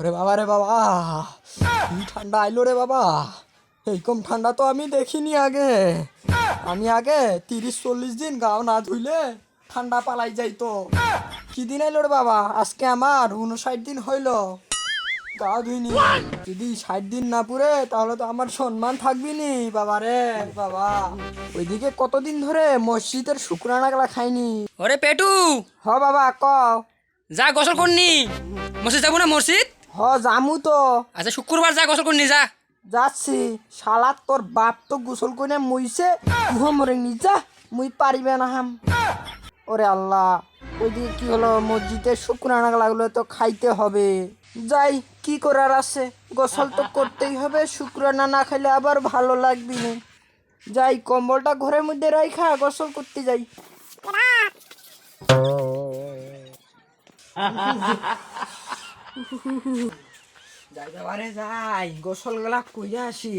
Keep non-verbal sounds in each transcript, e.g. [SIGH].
ওরে বাবা রে বাবা। কি ঠান্ডা আইলো রে বাবা। এইরকম ঠান্ডা তো আমি দেখিনি আগে। আমি আগে তিরিশ চল্লিশ দিন গাও না ধুইলে ঠান্ডা পালাই যাইতো। কি দিন আইলো রে বাবা? আজকে আমার উনষাট দিন হইল। গা ধুইনি। যদি ষাট দিন না পুরে তাহলে তো আমার সম্মান থাকবি নি। বাবা রে বাবা। ওইদিকে কতদিন ধরে মসজিদের শুক্রানা গলা খাইনি। ওরে পেটু! হ বাবা ক। যা গোসল করনি। মসজিদ যাব না মসজিদ? হ জামু তো। আচ্ছা শুক্রবার যা গোসল করনি যা। যাচ্ছি। শালা তোর বাপ তো গোসল করে মুইছে তুহ মরে নি যা মুই পারিবে না হাম ওরে আল্লাহ ওইদিকে কি হলো মসজিদে শুক্রানা লাগল তো খাইতে হবে। যাই কি করার আছে? গোসল তো করতেই হবে শুক্রানা না খাইলে আবার ভালো লাগবি না। যাই কম্বলটা ঘরের মধ্যে রাইখা গোসল করতে যাই। [LAUGHS] যাই যাবারে যাই গোসল গলা কইয়া আসি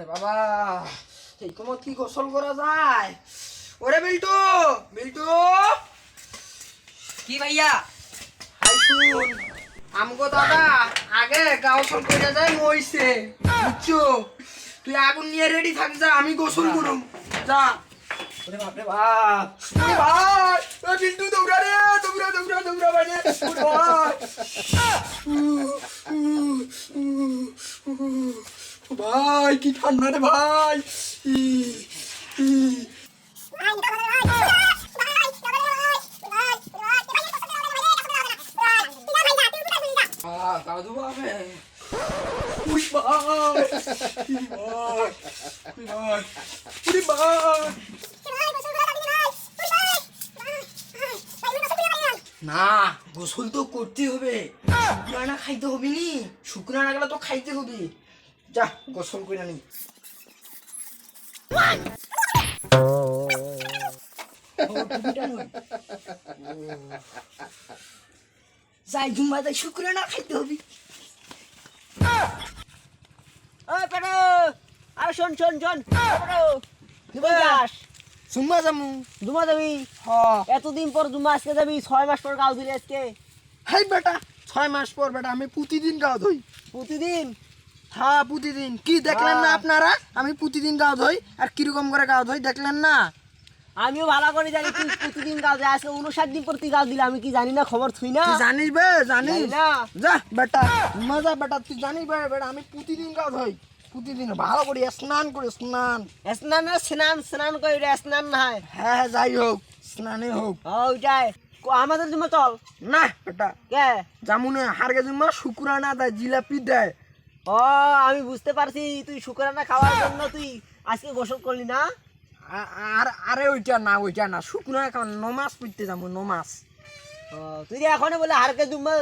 আরে বাবা। এই কমত কি গোসল করা যায়? ওরে বিল্টু বিল্টু কি ভাইয়া? হাই শুন। আমগো দাদা আগে গোসল করে যায় মইছে। বুঝছ? তুই আগুন নিয়ে রেডি থাক যা আমি গোসল করুম। যা। ওরে বাপ রে বাপ। ওরে ভাই বিল্টু দৌড়া রে দৌড়া দৌড়া দৌড়া মানে ওরে ভাই। ভাই, কি ঠান্ডা রে ভাই। না, গোসল তো করতে হবে। শুক্রানা খাইতে হবে নি শুক্রানা গেলে তো খাইতে হবে। যা গোসল করে নি। যাই জুম্মা যাই শুক্রানা খাইতে হবে। আর শোন শোন শোন। জুম্মা যামু। যাবি? হ এতদিন পর আজকে যাবি? ছয় মাস পর গাও দিলি আজকে। হাই বেটা। ছয় মাস পর বেটা আমি প্রতিদিন গাও ধুই। প্রতিদিন? হ্যাঁ প্রতিদিন। কি দেখলেন না আপনারা? আমি প্রতিদিন গাও ধুই আর কীরকম করে গাও ধুই দেখলেন না? আমিও ভালো করে জানি তুই প্রতিদিন গাও দিই আজকে উনষাট দিন পর তুই গাও দিলি আমি কি জানি না খবর থুই না? জানিস বে জানিস? জানি না। যা বেটা মজা বেটা তুই জানিস বে বেটা আমি প্রতিদিন গাও ধুই। প্রতিদিন ভালো করে স্নান করে স্নান। স্নান না স্নান স্নান করে রে স্নান না হয়। হ্যাঁ হ্যাঁ যাই হোক স্নানে হোক। ওইটাই। কো- আমাদের জুমা চল। না বেটা। কে? জামুনে হারগে জুম্মা শুকুরানা দেয় জিলাপি দেয়। ও আমি বুঝতে পারছি তুই শুকরানা খাওয়ার জন্য তুই আজকে গোসল করলি না? আর আরে ওইটা না ওইটা না শুকুনা খাওয়া নমাজ পড়তে যাব নমাজ। ও, তুই এখনই বলে হারকে জুম্মা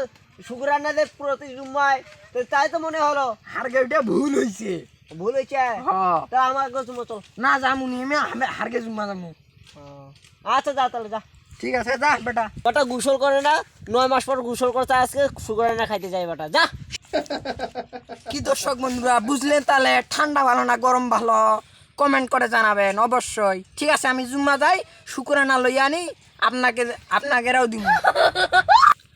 শুক্রানা দে প্রতি জুম্মায় তো তাই তো মনে হলো। হারগে ওইটা ভুল হয়েছে ভুল হয়েছে হ্যাঁ তা আমার জুম্মা চল। না যামুনি আমি আমি হারগে জুম্মা যাব আচ্ছা যা তাহলে যা। ঠিক আছে যা বেটা। ওটা গোসল করে না নয় মাস পর গোসল করতে আজকে শুকরানা খাইতে যাই বেটা যা। [LAUGHS] কি দর্শক বন্ধুরা, বুঝলেন তাহলে ঠান্ডা ভালো না, গরম ভালো? কমেন্ট করে জানাবেন, অবশ্যই। ঠিক আছে, আমি জুম্মা যাই, শুকুরানা লইয়া আনি, আপনাকে আপনাকেরাও দিব। [LAUGHS]